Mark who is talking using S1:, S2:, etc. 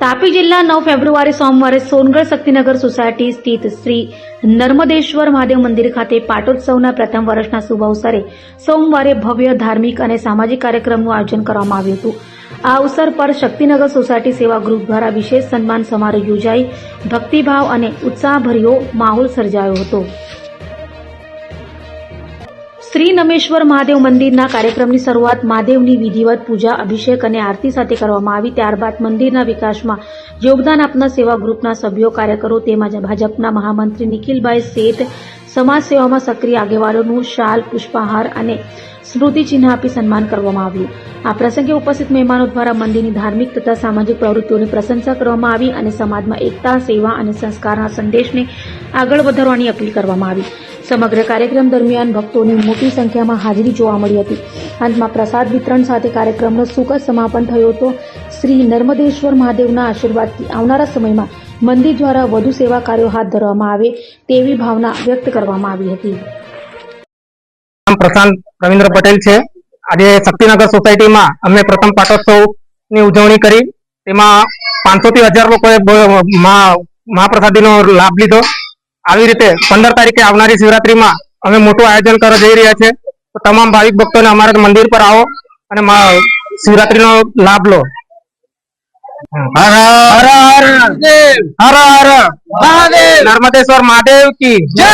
S1: તાપી જિલ્લા નવ ફેબ્રુઆરી સોમવારે સોનગઢ શક્તિનગર સોસાયટી સ્થિત શ્રી નર્મદેશ્વર મહાદેવ મંદિર ખાતે પાટોત્સવના પ્રથમ વર્ષના શુભ અવસરે સોમવારે ભવ્ય ધાર્મિક અને સામાજિક કાર્યક્રમનું આયોજન કરવામાં આવ્યું હતું. આ અવસર પર શક્તિનગર સોસાયટી સેવા ગ્રુપ દ્વારા વિશેષ સન્માન સમારોહ યોજાઈ, ભક્તિભાવ અને ઉત્સાહભર્યો માહોલ સર્જાયો હતો. શ્રી નમેશ્વર મહાદેવ મંદિરના કાર્યક્રમની શરૂઆત મહાદેવની વિધિવત પૂજા, અભિષેક અને આરતી સાથે કરવામાં આવી. ત્યારબાદ મંદિરના વિકાસમાં યોગદાન આપનાર સેવા ગ્રુપના સભ્યો, કાર્યકરો તેમજ ભાજપના મહામંત્રી નિખિલભાઈ શેઠ સમાજ સેવામાં સક્રિય આગેવાનોનું શાલ, પુષ્પહાર અને સ્મૃતિચિહ્ન આપી સન્માન કરવામાં આવ્યું. આ પ્રસંગે ઉપસ્થિત મહેમાનો દ્વારા મંદિરની ધાર્મિક તથા સામાજિક પ્રવૃત્તિઓની પ્રશંસા કરવામાં આવી અને સમાજમાં એકતા, સેવા અને સંસ્કારના સંદેશને આગળ વધારવાની અપીલ કરવામાં આવી. સમગ્ર કાર્યક્રમ દરમિયાન ભક્તોની મોટી સંખ્યામાં હાજરી જોવા મળી હતી. અંતમાં પ્રસાદ વિતરણ સાથે કાર્યક્રમનો સુખદ સમાપન થયો હતો. શ્રી નર્મદેશ્વર મહાદેવના આશીર્વાદથી આવનારા સમયમાં મંદિર દ્વારા વધુ સેવા કાર્યો હાથ ધરવામાં આવે તેવી ભાવના વ્યક્ત કરવામાં આવી હતી.
S2: પ્રશાંત રવિન્દ્ર પટેલ છે. આજે શક્તિનગર સોસાયટીમાં અમે પ્રથમ પાટોત્સવની ઉજવણી કરી. તેમાં પાંચસો થી હજાર લોકોએ મહાપ્રસાદીનો લાભ લીધો. આવી રીતે પંદર તારીખે આવનારી શિવરાત્રીમાં અમે મોટું આયોજન કરવા જઈ રહ્યા છે. તો તમામ ભાવિક ભક્તોને અમારા મંદિર પર આવો અને શિવરાત્રીનો લાભ લો. હર હર. હર હર હર. મહાદેવ. નર્મદેશ્વર મહાદેવ કી જય.